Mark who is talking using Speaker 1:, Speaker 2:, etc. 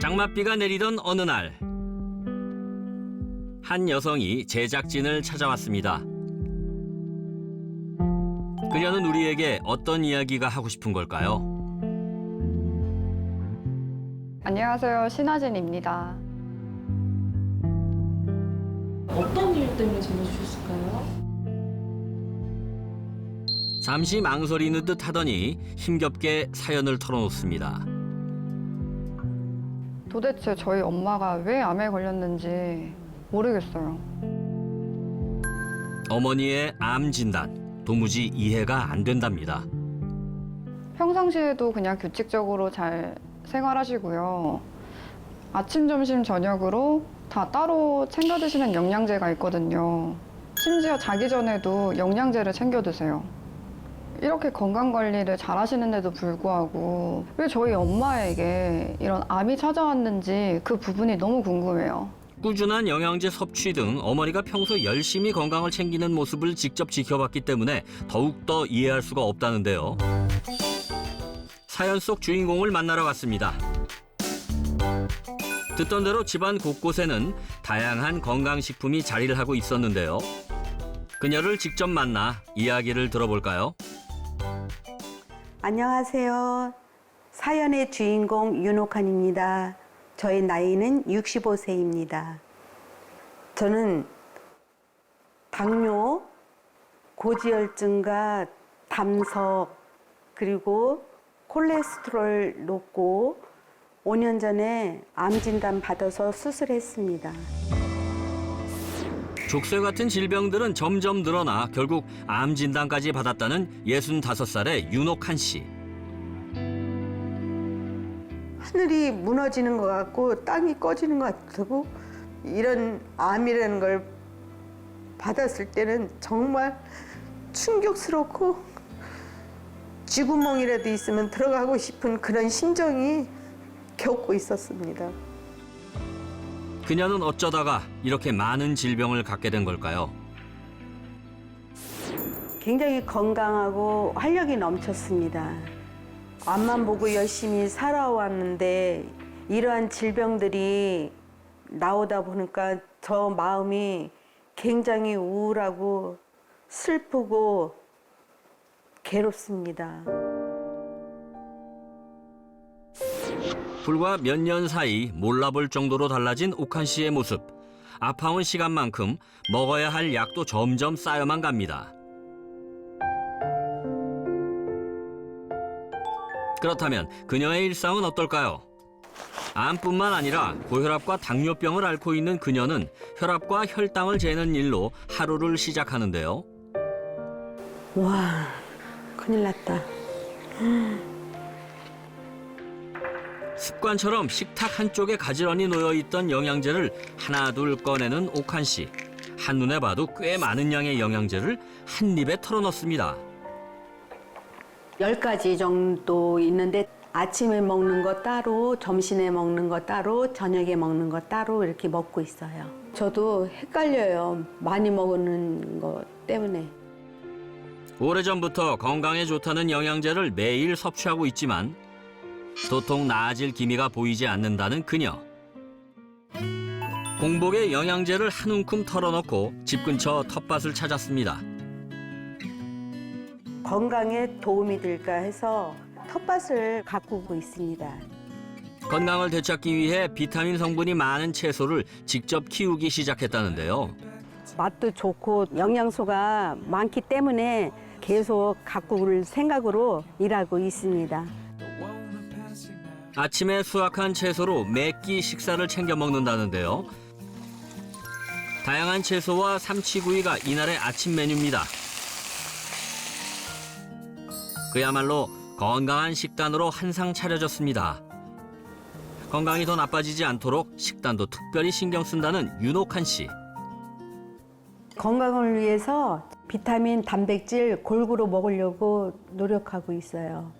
Speaker 1: 장맛비가 내리던 어느 날, 한 여성이 제작진을 찾아왔습니다. 그녀는 우리에게 어떤 이야기가 하고 싶은 걸까요?
Speaker 2: 안녕하세요. 신하진입니다.
Speaker 3: 어떤 일 때문에 전화 주셨을까요?
Speaker 1: 잠시 망설이는 듯 하더니 힘겹게 사연을 털어놓습니다.
Speaker 2: 도대체 저희 엄마가 왜 암에 걸렸는지 모르겠어요.
Speaker 1: 어머니의 암 진단 도무지 이해가 안 된답니다.
Speaker 2: 평상시에도 그냥 규칙적으로 잘 생활하시고요. 아침, 점심, 저녁으로 다 따로 챙겨 드시는 영양제가 있거든요. 심지어 자기 전에도 영양제를 챙겨 드세요. 이렇게 건강 관리를 잘 하시는데도 불구하고 왜 저희 엄마에게 이런 암이 찾아왔는지 그 부분이 너무 궁금해요.
Speaker 1: 꾸준한 영양제 섭취 등 어머니가 평소 열심히 건강을 챙기는 모습을 직접 지켜봤기 때문에 더욱더 이해할 수가 없다는데요. 사연 속 주인공을 만나러 갔습니다. 듣던 대로 집안 곳곳에는 다양한 건강식품이 자리를 하고 있었는데요. 그녀를 직접 만나 이야기를 들어볼까요?
Speaker 4: 안녕하세요. 사연의 주인공 윤옥한입니다. 저의 나이는 65세입니다. 저는 당뇨, 고지혈증과 담석, 그리고 콜레스테롤 높고 5년 전에 암 진단 받아서 수술했습니다.
Speaker 1: 족쇄 같은 질병들은 점점 늘어나 결국 암 진단까지 받았다는 65살의 윤옥한 씨.
Speaker 4: 하늘이 무너지는 것 같고 땅이 꺼지는 것 같고 이런 암이라는 걸 받았을 때는 정말 충격스럽고 쥐구멍이라도 있으면 들어가고 싶은 그런 심정이 겪고 있었습니다.
Speaker 1: 그녀는 어쩌다가 이렇게 많은 질병을 갖게 된 걸까요?
Speaker 4: 굉장히 건강하고 활력이 넘쳤습니다. 앞만 보고 열심히 살아왔는데 이러한 질병들이 나오다 보니까 저 마음이 굉장히 우울하고 슬프고 괴롭습니다.
Speaker 1: 불과 몇 년 사이 몰라볼 정도로 달라진 옥한 씨의 모습. 아파온 시간만큼 먹어야 할 약도 점점 쌓여만 갑니다. 그렇다면 그녀의 일상은 어떨까요? 암뿐만 아니라 고혈압과 당뇨병을 앓고 있는 그녀는 혈압과 혈당을 재는 일로 하루를 시작하는데요.
Speaker 4: 와, 큰일 났다.
Speaker 1: 습관처럼 식탁 한쪽에 가지런히 놓여 있던 영양제를 하나 둘 꺼내는 옥한 씨. 한눈에 봐도 꽤 많은 양의 영양제를 한 입에 털어넣습니다.
Speaker 4: 10가지 정도 있는데 아침에 먹는 거 따로, 점심에 먹는 거 따로, 저녁에 먹는 거 따로 이렇게 먹고 있어요. 저도 헷갈려요. 많이 먹는 거 때문에.
Speaker 1: 오래전부터 건강에 좋다는 영양제를 매일 섭취하고 있지만 도통 나아질 기미가 보이지 않는다는 그녀. 공복에 영양제를 한 움큼 털어넣고 집 근처 텃밭을 찾았습니다.
Speaker 4: 건강에 도움이 될까 해서 텃밭을 가꾸고 있습니다.
Speaker 1: 건강을 되찾기 위해 비타민 성분이 많은 채소를 직접 키우기 시작했다는데요.
Speaker 4: 맛도 좋고 영양소가 많기 때문에 계속 가꾸을 생각으로 일하고 있습니다.
Speaker 1: 아침에 수확한 채소로 매끼 식사를 챙겨 먹는다는데요. 다양한 채소와 삼치구이가 이날의 아침 메뉴입니다. 그야말로 건강한 식단으로 한상 차려졌습니다. 건강이 더 나빠지지 않도록 식단도 특별히 신경 쓴다는 윤옥한 씨.
Speaker 4: 건강을 위해서 비타민, 단백질 골고루 먹으려고 노력하고 있어요.